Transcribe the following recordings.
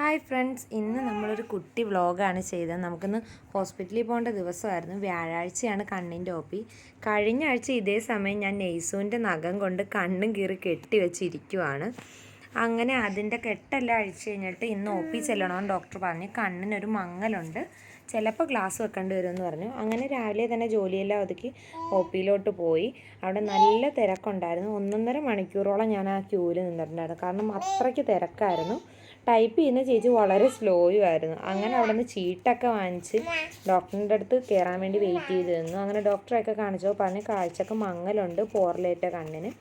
Hi friends ഇന്ന് നമ്മളൊരു കുട്ടി വ്ളോഗാണ് ചെയ്തത്. നമുക്കിന്ന് ഹോസ്പിറ്റലിൽ പോകേണ്ട ദിവസമായിരുന്നു. വ്യാഴാഴ്ചയാണ് കണ്ണിന്റെ ഒ കഴിഞ്ഞ ആഴ്ച ഇതേ സമയം ഞാൻ നെയ്സൂന്റെ നഖം കൊണ്ട് കണ്ണും കീറി കെട്ടി വെച്ചിരിക്കുവാണ്. അങ്ങനെ അതിന്റെ കെട്ടെല്ലാം അഴിച്ചു കഴിഞ്ഞിട്ട് ഇന്ന് ഒ പി ചെല്ലണമെന്ന് ഡോക്ടർ പറഞ്ഞു. കണ്ണിനൊരു മങ്ങലുണ്ട്. ചിലപ്പോൾ ഗ്ലാസ് വെക്കേണ്ടി വരുമെന്ന് പറഞ്ഞു. അങ്ങനെ രാവിലെ തന്നെ ജോലിയെല്ലാം ഒതുക്കി ഒ പിയിലോട്ട് പോയി. അവിടെ നല്ല തിരക്കുണ്ടായിരുന്നു. ഒന്നൊന്നര മണിക്കൂറോളം ഞാൻ ആ ക്യൂവിൽ നിന്നിട്ടുണ്ടായിരുന്നു. കാരണം അത്രയ്ക്ക് തിരക്കായിരുന്നു. ടൈപ്പ് ചെയ്യുന്ന ചേച്ചി വളരെ സ്ലോയും ആയിരുന്നു അങ്ങനെ അവിടെ നിന്ന് ചീട്ടൊക്കെ വാങ്ങിച്ച് ഡോക്ടറിന്റെ അടുത്ത് കയറാൻ വേണ്ടി വെയിറ്റ് ചെയ്ത് നിന്നു അങ്ങനെ ഡോക്ടറെയൊക്കെ കാണിച്ചപ്പോൾ പറഞ്ഞ് കാഴ്ചക്ക് മങ്ങലുണ്ട് പോറലേറ്റ കണ്ണിന്.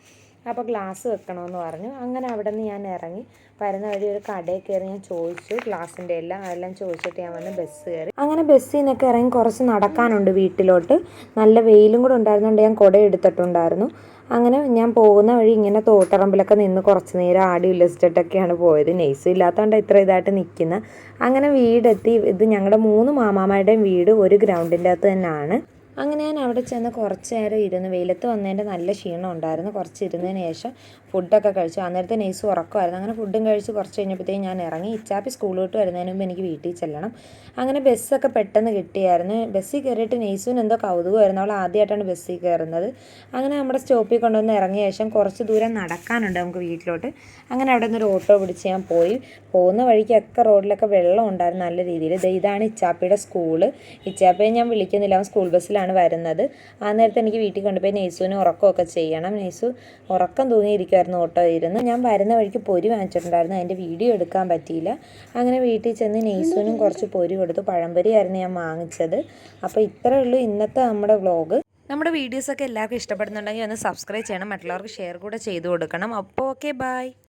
അപ്പോൾ ഗ്ലാസ് വെക്കണമെന്ന് പറഞ്ഞു. അങ്ങനെ അവിടെ നിന്ന് ഞാൻ ഇറങ്ങി. വരുന്ന വഴി ഒരു കടയിൽ കയറി ഞാൻ ചോദിച്ചു. ഗ്ലാസിന്റെ എല്ലാം അതെല്ലാം ചോദിച്ചിട്ട് ഞാൻ വന്ന് ബസ് കയറി. അങ്ങനെ ബസ്സിൽ നിന്നൊക്കെ ഇറങ്ങി കുറച്ച് നടക്കാനുണ്ട് വീട്ടിലോട്ട്. നല്ല വെയിലും കൂടെ ഉണ്ടായിരുന്നുകൊണ്ട് ഞാൻ കുട എടുത്തിട്ടുണ്ടായിരുന്നു. അങ്ങനെ ഞാൻ പോകുന്ന വഴി ഇങ്ങനെ തോട്ടറമ്പിലൊക്കെ നിന്ന് കുറച്ച് നേരം ആടി ഉല്ലസിച്ചിട്ടൊക്കെയാണ് പോയത്. നെയ്സും ഇല്ലാത്തതുകൊണ്ട് ഇത്ര ഇതായിട്ട് നിൽക്കുന്ന. അങ്ങനെ വീടെത്തി. ഇത് ഞങ്ങളുടെ മൂന്ന് മാമാമാരുടെയും വീട് ഒരു ഗ്രൗണ്ടിന്റെ അകത്ത് തന്നെയാണ്. അങ്ങനെ ഞാൻ അവിടെ ചെന്ന് കുറച്ച് നേരം ഇരുന്ന് വെയിലത്ത് വന്നതിന്റെ നല്ല ക്ഷീണം ഉണ്ടായിരുന്നു. കുറച്ച് ഇരുന്നതിന് ശേഷം ഫുഡൊക്കെ കഴിച്ചു. അന്നേരത്തെ നെയ്സ് ഉറക്കമായിരുന്നു. അങ്ങനെ ഫുഡും കഴിച്ച് കുറച്ച് കഴിഞ്ഞപ്പോഴത്തേക്കും ഞാൻ ഇറങ്ങി. ഇച്ചാപ്പി സ്കൂളിലോട്ട് വരുന്നതിന് മുമ്പ് എനിക്ക് വീട്ടിൽ ചെല്ലണം. അങ്ങനെ ബസ്സൊക്കെ പെട്ടെന്ന് കിട്ടിയായിരുന്നു. ബസ്സിൽ കയറിയിട്ട് നെയ്സുവിന് എന്തോ കൗതുകമായിരുന്നു അവൾ ആദ്യമായിട്ടാണ് ബസ്സിൽ കയറുന്നത്. അങ്ങനെ നമ്മുടെ സ്റ്റോപ്പിൽ കൊണ്ടുവന്ന് ഇറങ്ങിയ ശേഷം കുറച്ച് ദൂരം നടക്കാനുണ്ട് നമുക്ക് വീട്ടിലോട്ട്. അങ്ങനെ അവിടെ നിന്നൊരു ഓട്ടോ പിടിച്ച് ഞാൻ പോയി. പോകുന്ന വഴിക്കൊക്കെ റോഡിലൊക്കെ വെള്ളം ഉണ്ടായിരുന്നു നല്ല രീതിയിൽ. ഇതാണ് ഇച്ചാപ്പിയുടെ സ്കൂൾ ഇച്ചാപ്പയെ ഞാൻ വിളിക്കുന്നില്ല. അവൻ സ്കൂൾ ബസ്സിലാണ് വരുന്നത്. ആ നേരത്തെ എനിക്ക് വീട്ടിൽ കൊണ്ടുപോയി നെയ്സുവിന് ഉറക്കമൊക്കെ ചെയ്യണം. നെയ്സു ഉറക്കം തൂങ്ങിയിരിക്കുമായിരുന്നു ഓട്ടോ ഇരുന്ന്. ഞാൻ വരുന്ന വഴിക്ക് പൊരി വാങ്ങിച്ചിട്ടുണ്ടായിരുന്നു. അതിന്റെ വീഡിയോ എടുക്കാൻ പറ്റിയില്ല. അങ്ങനെ വീട്ടിൽ ചെന്ന് നെയ്സുവിനും കുറച്ച് പൊരി കൊടുത്തു. പഴംപൊരിയായിരുന്നു ഞാൻ വാങ്ങിച്ചത്. അപ്പോൾ ഇത്രയേ ഉള്ളൂ ഇന്നത്തെ നമ്മുടെ വ്ളോഗ്. നമ്മുടെ വീഡിയോസൊക്കെ എല്ലാവർക്കും ഇഷ്ടപ്പെടുന്നുണ്ടെങ്കിൽ ഒന്ന് സബ്സ്ക്രൈബ് ചെയ്യണം. മറ്റുള്ളവർക്ക് ഷെയർ കൂടെ ചെയ്തു കൊടുക്കണം. അപ്പോൾ ഓക്കെ ബൈ.